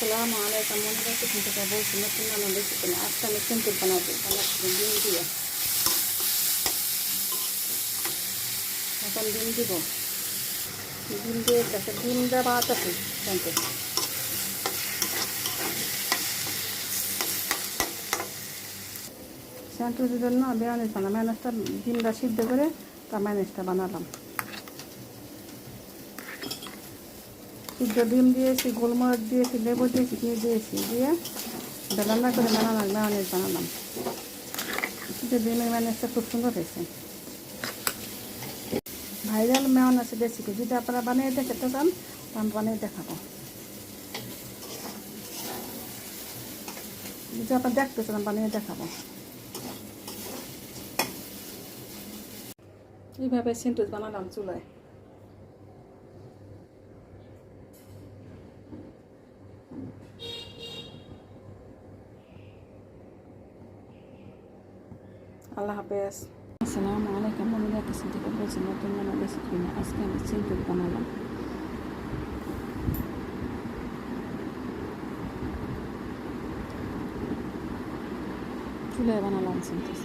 আসসালামু আলাইকুম। মনে রাখতে থেকে বলছি নতুন নানা রেসিপি না। আজকে আমি সিম্পল বানাবো, বানাচ্ছি ডিম দিয়ে। এখন ডিম দিব। ডিম দিয়ে একটা ডিম দেওয়া আছে কিন্তু স্যান্ডউইচের জন্য ম্যানেজ বানালাম ম্যানেজটা ডিমটা সিদ্ধ করে তার ম্যানেজটা বানালাম। সিদ্ধ ডিম দিয়েছি, গোলমরিচ দিয়েছি, লেবু দিয়েছি দিয়ে দিয়েছি, দিয়ে বেলান্না করে বানালাম ম্যানেজ বানালাম। সিদ্ধ ডিমের ম্যানেজটা খুব সুন্দর হয়েছে। ভাইরাল ম্যানেজ রেসিপি যদি আপনারা বানিয়ে দেখতে চান তা আমি বানিয়ে দেখাবো। যদি আপনারা দেখতে চান, বানিয়ে দেখাবো। এইভাবে সিন্টুস বানালাম চুলায়। আল্লাহ হাফেজ। আসসালামু আলাইকুম বন্ধুরা কাছে থেকে বলছি নতুন নানা রেসিপি নিয়ে আজকে আমি সিম্পল বানালাম। চুলে বানালাম সিম্পল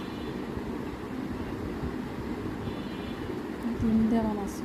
তিন দিয়ে বানাচ্ছি